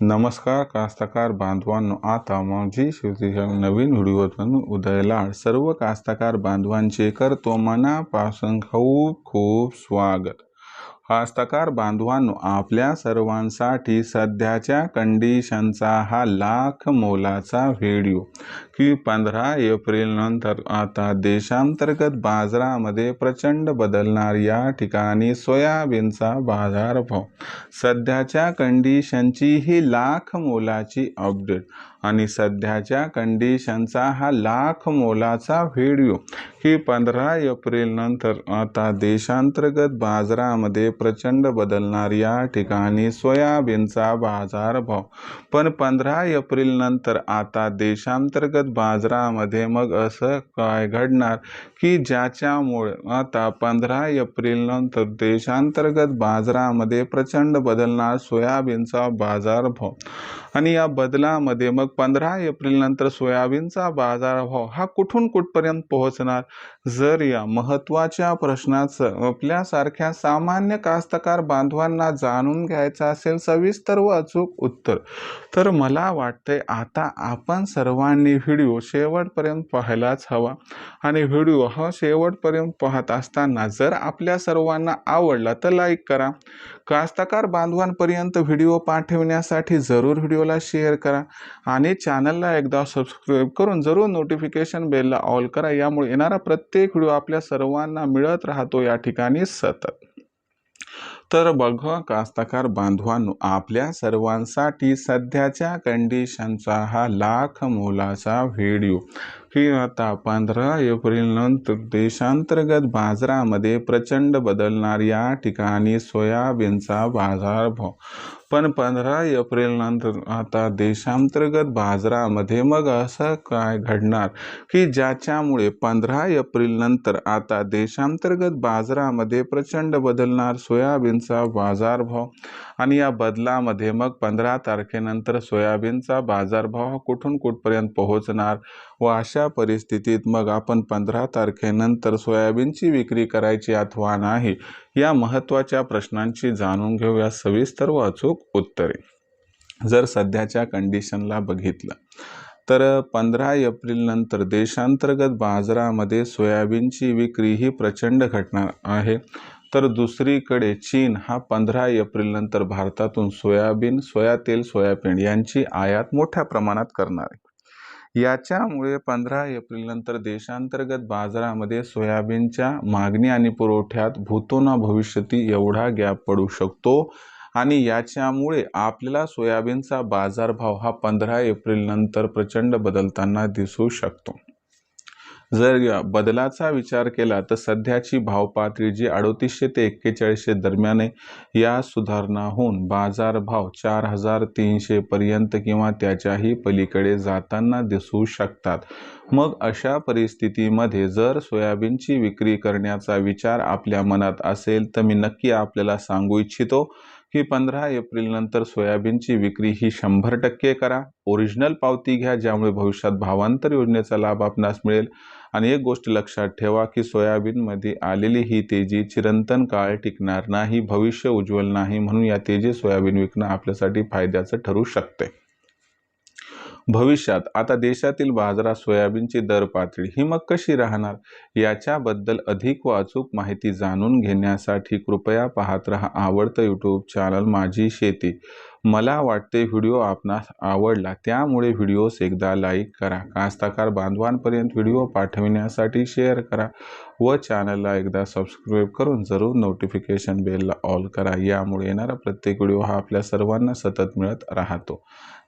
नमस्कार कास्तकार बांधवांनो आता माझी शेतीच्या नवीन व्हिडिओतून उदयलाड सर्व कास्तकार बांधवांचे करतो मनापासून खूप खूप स्वागत. कास्तकार बांधवांनो आपल्या सर्वांसाठी सध्याच्या कंडिशनचा हा लाख मोलाचा व्हिडिओ. की पंधरा एप्रिलनंतर आता देशांतर्गत बाजारामध्ये प्रचंड बदलणार या ठिकाणी सोयाबीनचा बाजारभाव. सध्याच्या कंडिशनची ही लाख मोलाची अपडेट. आणि सध्याच्या कंडिशनचा हा लाख मोलाचा व्हिडिओ की पंधरा एप्रिल नंतर आता देशांतर्गत बाजारामध्ये प्रचंड बदलणार या ठिकाणी सोयाबीनचा बाजारभाव. पण पंधरा एप्रिल नंतर आता देशांतर्गत बाजारामध्ये मग असं काय घडणार? की ज्याच्यामुळे आता पंधरा एप्रिल नंतर देशांतर्गत बाजारामध्ये प्रचंड बदलणार सोयाबीनचा बाजारभाव. आणि या बदलामध्ये मग पंधरा एप्रिलनंतर सोयाबीनचा बाजारभाव हा कुठून कुठपर्यंत पोहोचणार? जर या महत्त्वाच्या प्रश्नाचं आपल्यासारख्या सामान्य कास्तकार बांधवांना जाणून घ्यायचं असेल सविस्तर व अचूक उत्तर तर मला वाटतंय आता आपण सर्वांनी व्हिडिओ शेवटपर्यंत पाहायलाच हवा. आणि व्हिडिओ हा शेवटपर्यंत पाहत असताना जर आपल्या सर्वांना आवडला तर लाईक करा. कास्तकार बांधवांपर्यंत व्हिडिओ पाठवण्यासाठी जरूर व्हिडिओला शेअर करा आणि चॅनलला एकदा सबस्क्राईब करून जरूर नोटिफिकेशन बेलला ऑल करा. यामुळे येणारा प्रत्येक व्हिडिओ आपल्या सर्वांना मिळत राहतो. या ठिकाणी सतत. तर बघा कास्तकार बांधवांनो आपल्या सर्वांसाठी सध्याच्या कंडिशनचा हा लाख मोलाचा व्हिडिओ. की आता पंधरा एप्रिलनंतर देशांतर्गत बाजारामध्ये प्रचंड बदलणार या ठिकाणी सोयाबीनचा बाजारभाव पण पंधरा एप्रिलनंतर आता देशांतर्गत बाजारामध्ये मग असं काय घडणार? की ज्याच्यामुळे पंधरा एप्रिलनंतर आता देशांतर्गत बाजारामध्ये प्रचंड बदलणार सोयाबीनचा बाजारभाव आणि या बदलामध्ये मग पंधरा तारखेनंतर सोयाबीनचा बाजारभाव कुठून कुठपर्यंत पोहोचणार व अशा परिस्थितीत मग आपण पंधरा तारखेनंतर सोयाबीनची विक्री करायची अथवा नाही या महत्त्वाच्या प्रश्नांची जाणून घेऊया सविस्तर व अचूक उत्तरे. जर सध्याच्या कंडिशनला बघितलं तर पंधरा एप्रिल नंतर देशांतर्गत बाजारामध्ये सोयाबीनची विक्री ही प्रचंड घटणार आहे. तर दुसरीकडे चीन हा पंधरा एप्रिलनंतर भारतातून सोयाबीन सोया तेल सोयाबीन यांची आयात मोठ्या प्रमाणात करणार आहे. याच्यामुळे पंधरा एप्रिलनंतर देशांतर्गत बाजारामध्ये सोयाबीनच्या मागणी आणि पुरवठ्यात भूतोना भविष्यती एवढा गॅप पडू शकतो आणि याच्यामुळे आपल्याला सोयाबीनचा बाजारभाव हा पंधरा एप्रिलनंतर प्रचंड बदलताना दिसू शकतो. जर या बदलाचा विचार केला तर सध्याची भावपातळी जी अडोतीसशे ते एक्केचाळीसशे दरम्यान आहे या सुधारणा होऊन बाजारभाव चार हजार तीनशे पर्यंत किंवा त्याच्याही पलीकडे जाताना दिसू शकतात. मग अशा परिस्थितीमध्ये जर सोयाबीनची विक्री करण्याचा विचार आपल्या मनात असेल तर मी नक्की आपल्याला सांगू इच्छितो की पंधरा एप्रिल नंतर सोयाबीनची विक्री ही शंभर टक्के करा. ओरिजिनल पावती घ्या ज्यामुळे भविष्यात भावांतर योजनेचा लाभ आपणास मिळेल. आणि एक गोष्ट लक्षात ठेवा की सोयाबीनमध्ये आलेली ही तेजी चिरंतन काळ टिकणार नाही भविष्य उज्ज्वल नाही म्हणून या तेजी सोयाबीन विकणं आपल्यासाठी फायद्याचं ठरू शकते. भविष्यात आता देशातील बाजारात सोयाबीनची दर पातळी ही मग कशी राहणार? याच्याबद्दल अधिक व अचूक माहिती जाणून घेण्यासाठी कृपया पाहत रहा आवडतं यूट्यूब चॅनल माझी शेती. मला वाटते व्हिडिओ आपणास आवडला त्यामुळे व्हिडिओस एकदा लाईक करा. कास्ताकार बांधवांपर्यंत व्हिडिओ पाठविण्यासाठी शेअर करा व चॅनलला एकदा सबस्क्राईब करून जरूर नोटिफिकेशन बेलला ऑल करा. यामुळे येणारा प्रत्येक व्हिडिओ हा आपल्या सर्वांना सतत मिळत राहतो.